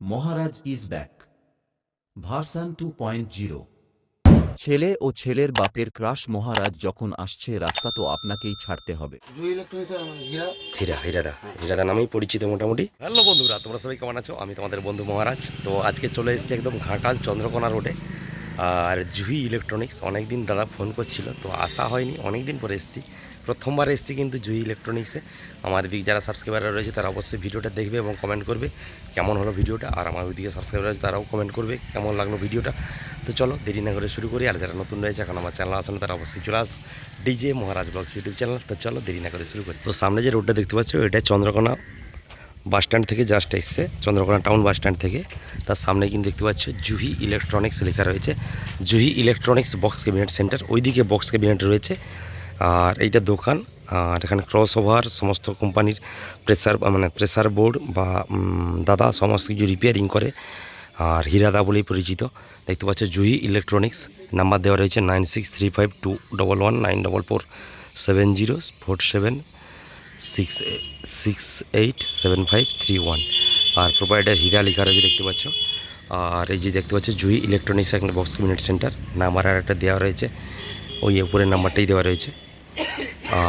Maharaj is back. Version two point zero. ছেলে ও ছেলের বাপের ক্রাশ মহারাজ যখন আসছে রাস্তা তো আপনাকেই ছাড়তে হবে। হীরা। হীরা হীরাদা হীরাদা নামেই পরিচিত মোটামুটি। হ্যালো বন্ধুরা তোমরা সবাই কেমন আছো? আমি তোমাদের বন্ধু মহারাজ। তো আজকে চলে এসেছি একদম ঘাটাল চন্দ্রকোনা রোডে। আর জুহি ইলেকট্রনিক্স অনেক দিন দাদা ফোন করছিল তো আসা হয়নি অনেক দিন পরে এসেছি। প্রথমবার এসেছি কিন্তু জুহি ইলেকট্রনিক্সে। আমার এদিকে যারা সাবস্ক্রাইবার রয়েছে তারা অবশ্যই ভিডিওটা দেখবে এবং কমেন্ট করবে, কেমন হলো ভিডিওটা? আর আমার ওইদিকে সাবস্ক্রাইবার রয়েছে তারাও কমেন্ট করবে, কেমন লাগল ভিডিওটা? তো চলো দেরি না করে শুরু করি, আর যারা নতুন রয়েছে এখন আমার চ্যানেল আসেন তারা অবশ্যই চলে আস DJ Maharaj blogs YouTube channel তো চলো দেরি না করে শুরু করি। তো সামনে যে রোডটা দেখতে পাচ্ছ, এটা চন্দ্রকোনা বাস স্ট্যান্ড থেকে জাস্ট এসছে, চন্দ্রকোনা টাউন বাস স্ট্যান্ড থেকে। তার সামনে কিন্তু দেখতে পাচ্ছ জুহি ইলেকট্রনিক্স লেখা রয়েছে। Juhi electronics box cabinet centre ওইদিকে বক্স ক্যাবিনেট রয়েছে। আর এইটা দোকান, আর এখানে ক্রস ওভার সমস্ত কোম্পানির প্রেসার মানে প্রেসার বোর্ড বা দাদা সমস্ত কিছু রিপেয়ারিং করে। আর হীরাদা বলেই পরিচিত। দেখতে পাচ্ছ জুহি ইলেকট্রনিক্স নাম্বার দেওয়া রয়েছে nine six three five two double one nine double four seven zero four seven six six eight seven five three one আর প্রোভাইডার হীরা লেখা রয়েছে দেখতে পাচ্ছ। আর এই যে দেখতে পাচ্ছ জুহি ইলেকট্রনিক্স একটা বক্স কমিউনিটি সেন্টার নাম্বার আর একটা দেওয়া রয়েছে। ওই উপরের নাম্বারটাই দেওয়া রয়েছে।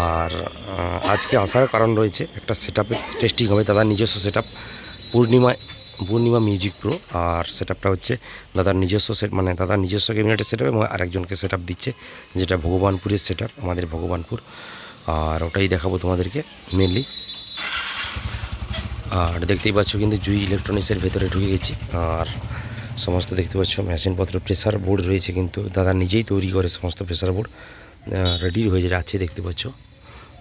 আর আজকে আসার কারণ রয়েছে একটা সেট টেস্টিং হবে, দাদার নিজস্ব set Purnima Purnima music pro আর সেট হচ্ছে দাদার নিজস্ব সেট মানে দাদার নিজস্ব ক্যাবিনেটের সেট এবং আরেকজনকে সেট দিচ্ছে, যেটা ভগবানপুরের সেট আমাদের ভগবানপুর। আর ওটাই দেখাবো তোমাদেরকে মেনলি আর দেখতেই পাচ্ছ কিন্তু জুই ইলেকট্রনিক্সের ভেতরে ঢুকে গেছি। আর সমস্ত দেখতে পাচ্ছ, মেশিনপত্র প্রেসার বোর্ড রয়েছে কিন্তু দাদা নিজেই তৈরি করে সমস্ত প্রেসার বোর্ড রেডি হয়ে যাচ্ছে দেখতে পাচ্ছ,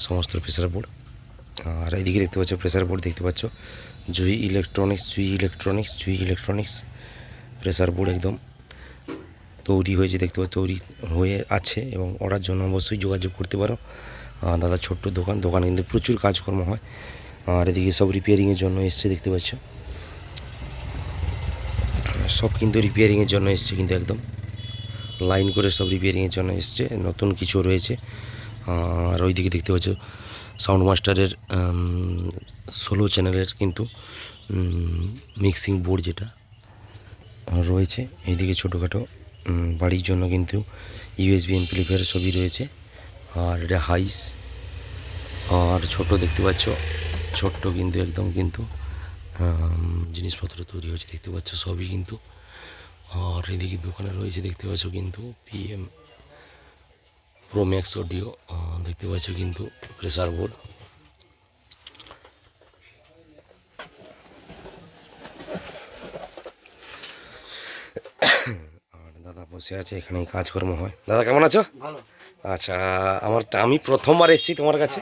সমস্ত প্রেসার বোর্ড আর এইদিকে দেখতে পাচ্ছ প্রেসার বোর্ড দেখতে পাচ্ছ, Jui electronics Jui electronics Jui electronics pressure board একদম তৈরি হয়েছে দেখতে পাচ্ছ, তৈরি হয়ে আছে এবং অর্ডার জন্য অবশ্যই যোগাযোগ করতে পারো। দাদা ছোট্ট দোকান, দোকানে কিন্তু প্রচুর কাজকর্ম হয়। আর এদিকে সব রিপেয়ারিংয়ের জন্য এসছে দেখতে পাচ্ছ। সব কিন্তু রিপেয়ারিংয়ের জন্য এসছে কিন্তু একদম। লাইন করে সব রিপেয়ারিংয়ের জন্য এসছে, নতুন কিছু রয়েছে। আর ওইদিকে দেখতে পাচ্ছ সাউন্ড মাস্টারের ষোলো চ্যানেলের কিন্তু মিক্সিং বোর্ড যেটা, রয়েছে। এইদিকে ছোটোখাটো বাড়ির জন্য কিন্তু ইউএসবি এমপ্লিফায়ার সবই রয়েছে। আর এটা হাইস আর ছোট দেখতে পাচ্ছ, ছোট্ট কিন্তু একদম কিন্তু জিনিসপত্র তৈরি হয়েছে দেখতে পাচ্ছ সবই কিন্তু। আর এদিকে দোকানে রয়েছে দেখতে পাচ্ছ কিন্তু পিএম প্রো ম্যাক্স অডিও দেখতে পাচ্ছ কিন্তু প্রেসার বোর্ড আর দাদা বসে আছে এখানেই কাজকর্ম হয়। দাদা কেমন আছো? আচ্ছা আমার আমি প্রথমবার এসেছি তোমার কাছে।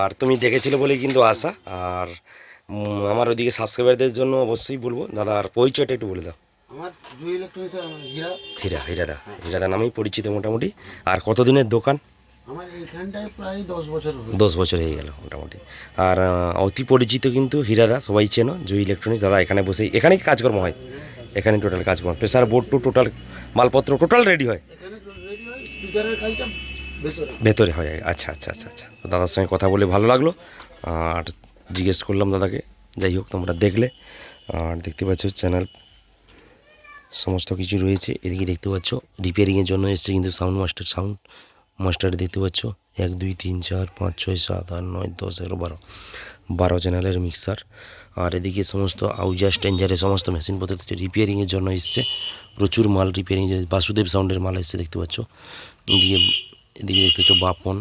আর তুমি দেখেছিলে বলেই কিন্তু আসা আর আমার ওইদিকে সাবস্ক্রাইবারদের জন্য অবশ্যই বলব দাদার পরিচয়টা একটু বলে দাও। আমার জুই হীরা। হীরা হীরাদা হীরাদা নামেই পরিচিত মোটামুটি। আর কতদিনের দোকান? আমার এইখানটায় প্রায় দশ বছর দশ বছর হয়ে গেল মোটামুটি। আর অতি পরিচিত কিন্তু হীরাদা সবাই চেনো জুই ইলেকট্রনিক্স দাদা এখানে বসেই এখানেই কাজকর্ম হয়। এখানে টোটাল কাজকর্ম। প্রেসার বোর্ড টু টোটাল মালপত্র টোটাল রেডি হয়। ভেতরে। হয়। আচ্ছা আচ্ছা আচ্ছা আচ্ছা। দাদার সঙ্গে কথা বলে ভালো লাগল। আর জিজ্ঞেস করলাম দাদাকে, যাই হোক তোমরা দেখলে। আর দেখতে পাচ্ছ চ্যানেল সমস্ত কিছু রয়েছে। এদিকে দেখতে পাচ্ছ রিপেয়ারিংয়ের জন্য এসছে কিন্তু সাউন্ড মাস্টার সাউন্ড মাস্টার দেখতে পাচ্ছ, এক, দুই, তিন, চার, পাঁচ, ছয়, সাত, আট, নয়, দশ, এগারো, বারো। বারো চ্যানেলের মিক্সার আর এদিকে সমস্ত আউজার স্ট্যান্ডারের সমস্ত মেশিনপত্র রিপেয়ারিংয়ের জন্য এসছে। প্রচুর মাল রিপেয়ারিং বাসুদেব সাউন্ডের মাল এসছে দেখতে পাচ্ছ। এদিকে এদিকে দেখতে পাচ্ছ বাপন।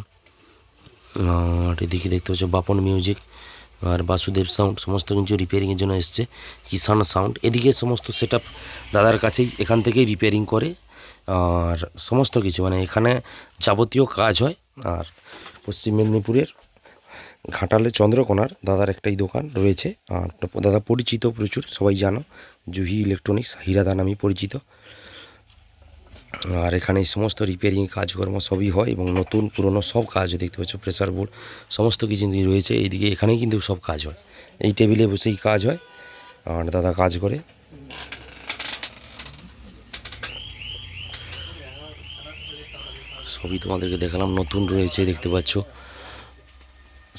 আর এদিকে দেখতে পাচ্ছ বাপন মিউজিক আর বাসুদেব সাউন্ড সমস্ত কিছু রিপেয়ারিংয়ের জন্য এসছে কিষান সাউন্ড এদিকে সমস্ত সেট দাদার কাছেই এখান থেকেই রিপেয়ারিং করে, আর সমস্ত কিছু মানে এখানে যাবতীয় কাজ হয়। আর পশ্চিম মেদিনীপুরের ঘাটালে চন্দ্রকোনার দাদার একটাই দোকান রয়েছে, আর দাদা পরিচিত প্রচুর, সবাই জানো, জুহি ইলেকট্রনিক্স হীরাদা নামেই পরিচিত। আর এখানে সমস্ত রিপেয়ারিং কাজকর্ম সবই হয় এবং নতুন, পুরনো সব কাজ দেখতে পাচ্ছ প্রেসার বোর্ড সমস্ত কিছু রয়েছে। এইদিকে এখানেই কিন্তু সব কাজ হয়। এই টেবিলে বসেই কাজ হয়। আর দাদা কাজ করে। সবই তোমাদেরকে দেখালাম। নতুন রয়েছে, দেখতে পাচ্ছ।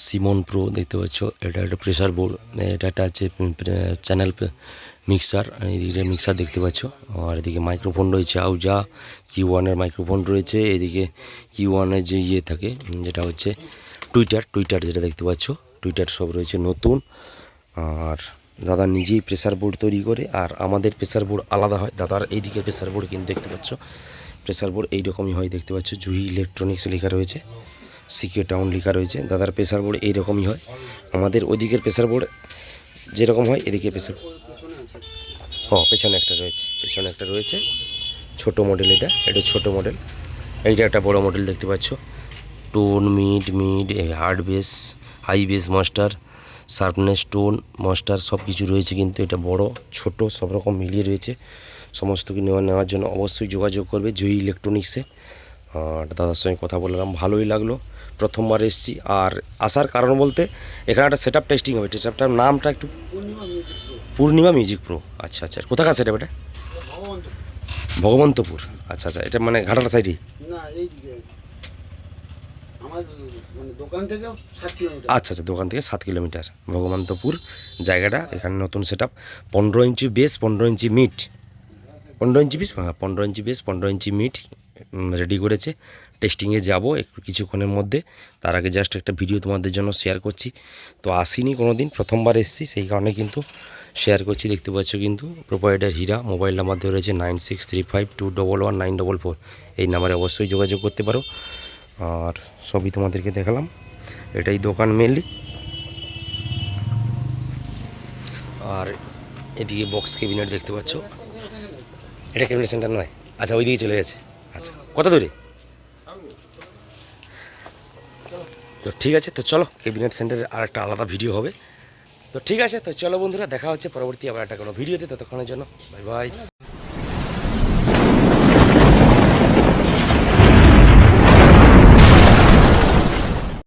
সিমন প্রো দেখতে পাচ্ছ। এটা একটা প্রেসার বোর্ড এটা একটা আছে চ্যানেল মিক্সার এদিকে মিক্সার দেখতে পাচ্ছ। আর এদিকে মাইক্রোফোন রয়েছে আউজা কিউ ওয়ানের মাইক্রোফোন রয়েছে, এদিকে কিউ ওয়ানের যে ইয়ে থাকে যেটা হচ্ছে টুইটার টুইটার যেটা দেখতে পাচ্ছ। টুইটার সব রয়েছে নতুন। আর দাদা নিজেই প্রেসার বোর্ড তৈরি করে, আর আমাদের প্রেসার বোর্ড আলাদা হয়। দাদার এইদিকে প্রেসার বোর্ড কিন্তু দেখতে পাচ্ছ। প্রেসার বোর্ড এইরকমই হয়, দেখতে পাচ্ছ। জুহি ইলেকট্রনিক্স লেখা রয়েছে। সিকিউ টাউন লেখা রয়েছে। দাদার প্রেশার বোর্ড এইরকমই হয়। আমাদের ওইদিকের প্রেশার বোর্ড যেরকম হয়, এদিকে প্রেশার ও পেছনে একটা রয়েছে, পেছনে একটা রয়েছে। ছোট মডেল এটা এটা ছোট মডেল এইটা একটা বড় মডেল দেখতে পাচ্ছ। Tone mid mid hard bass high bass master sharpness tone master সব কিছু রয়েছে কিন্তু এটা বড়, ছোট সব রকম মিলিয়ে রয়েছে। সমস্ত কিছু নেওয়া নেওয়ার জন্য অবশ্যই যোগাযোগ করবে, জয়ী ইলেকট্রনিক্সে দাদার সঙ্গে কথা বললাম ভালোই লাগল। প্রথমবার এসেছি। আর আসার কারণ বলতে এখানে একটা সেট আপ টেস্টিং হবে সেটআপটার নামটা একটু পূর্ণিমা মিউজিক প্রো আচ্ছা আচ্ছা। কোথাকার সেটা বেটা ভগবন্ত ভগবন্তপুর। আচ্ছা আচ্ছা। এটা মানে ঘাটার সাইডে মানে কিলোমিটার। আচ্ছা আচ্ছা। দোকান থেকে সাত কিলোমিটার। ভগবন্তপুর জায়গাটা। এখানে নতুন সেট আপ পনেরো ইঞ্চি বেস পনেরো ইঞ্চি মিট পনেরো ইঞ্চি বেস হ্যাঁ পনেরো ইঞ্চি বেস পনেরো ইঞ্চি মিট রেডি করেছে। টেস্টিংয়ে যাব একটু কিছুক্ষণের মধ্যে। তার আগে জাস্ট একটা ভিডিও তোমাদের জন্য শেয়ার করছি। তো আসিনি কোনো দিন প্রথমবার এসেছি, সেই কারণে কিন্তু শেয়ার করছি। দেখতে পাচ্ছ কিন্তু প্রোপাইটার হীরা মোবাইল নাম্বার দেওয়া রয়েছে nine six three five two double one nine double four এই নাম্বারে অবশ্যই যোগাযোগ করতে পারো। আর সবই তোমাদেরকে দেখালাম। এটাই দোকান মেনলি আর এদিকে বক্স কেবিনেট দেখতে পাচ্ছ। এটা কেবিনেট সেন্টার নয়। আচ্ছা ওইদিকে চলে গেছে। আচ্ছা কত দূরে? তো ঠিক আছে, তো চলো ক্যাবিনেট সেন্টারের আর একটা আলাদা ভিডিও হবে। তো ঠিক আছে, তো চলো বন্ধুরা, দেখা হচ্ছে পরবর্তী আবার একটা কোনো ভিডিওতে ততক্ষণের জন্য বাই বাই